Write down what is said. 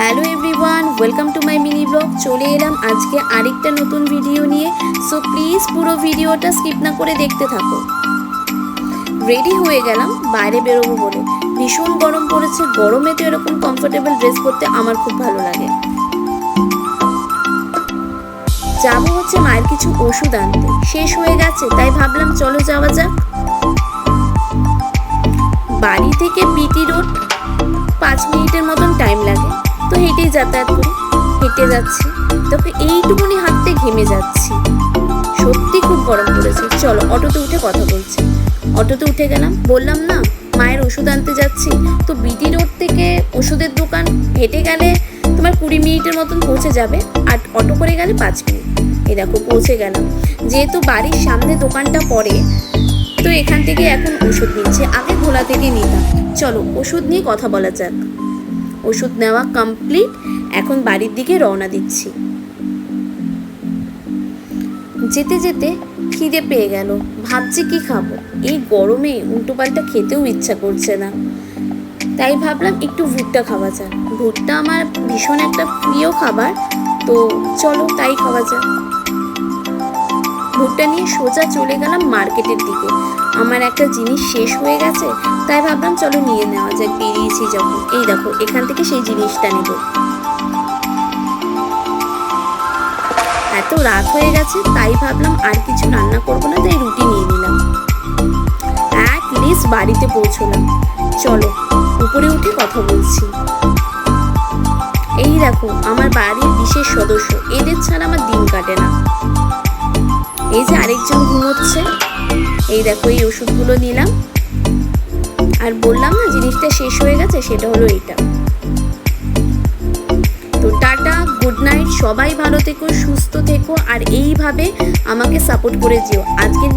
Hello everyone, welcome to my mini blog. চলে এলাম আজকে আরেকটা নতুন ভিডিও নিয়ে। সো প্লিজ পুরো ভিডিওটা স্কিপ না করে দেখতে থাকো। রেডি হয়ে গেলাম, বাইরে বেরোবো বলে। ভীষণ গরম পড়েছে, গরমে তো এরকম কমফোর্টেবল ড্রেস পরতে আমার খুব ভালো লাগে। যাব হচ্ছে মায়ের কিছু ওষুধ আনতে। শেষ হয়ে গেছে, তাই ভাবলাম চলো যাওয়া যাক। বাড়ি থেকে বিটি রোড পাঁচ মিনিটের মতন টাইম লাগে। তো হেঁটেই যাতায়াত করি। হেঁটে যাচ্ছি। তোকে এইটুকুনি হাঁটতে ঘেমে যাচ্ছি। সত্যি খুব গরম পড়েছে। চলো, অটোতে উঠে কথা বলছি। অটোতে উঠে গেলাম। বললাম, না, মায়ের ওষুধ আনতে যাচ্ছি। তো বিটি রোড থেকে ওষুধের দোকান হেঁটে গেলে তোমার কুড়ি মিনিটের মতন পৌঁছে যাবে। আর অটো করে গেলে পাঁচ মিনিট। এই দেখো, পৌঁছে গেলাম। যেহেতু বাড়ির সামনে দোকানটা পড়ে, তো এখান থেকে এখন ওষুধ নিচ্ছে। আগে ভোলা থেকে নিতাম। চলো, ওষুধ নিয়ে কথা বলা যাক। ওষুধ নেওয়া কমপ্লিট এখন বাড়ির দিকে রওনা দিচ্ছি। যেতে যেতে খিদে পেয়ে গেল, ভাবছি কি খাব? এই গরমে উল্টোপাল্টা খেতেও ইচ্ছা করছে না। তাই ভাবলাম একটু ভুট্টা খাওয়া যাক। ভুট্টা আমার ভীষণ একটা প্রিয় খাবার, তো চলো তাই খাওয়া যাক। ভুট্টা নিয়ে সোজা চলে গেলাম মার্কেটের দিকে। আমার একটা জিনিস শেষ হয়ে গেছে, তাই ভাবলাম চলো নিয়ে নেওয়া যাক। বেরিয়েছি যখন। এই দেখো, এখান থেকে সেই জিনিসটা নেব। এত রাত হয়ে গেছে, তাই ভাবলাম আর কিছু রান্না করব না, তাই রুটি নিয়ে নিলাম। অ্যাট লিস্ট বাড়িতে পৌঁছলাম। চলো, উপরে উঠে কথা বলছি। এই দেখো, আমার বাড়ির বিশেষ সদস্য। এদের ছাড়া আমার দিন কাটে না। এই যে আরেকজন ঘুমোচ্ছে। এই দেখো, এই ওষুধগুলো নিলাম। আর বললাম না, জিনিসটা শেষ হয়ে গেছে, সেটা হলো এটা তো টাটা গুড নাইট সবাই ভালো থেকো, সুস্থ থেকো, আর এইভাবে আমাকে সাপোর্ট করে যেও। আজকের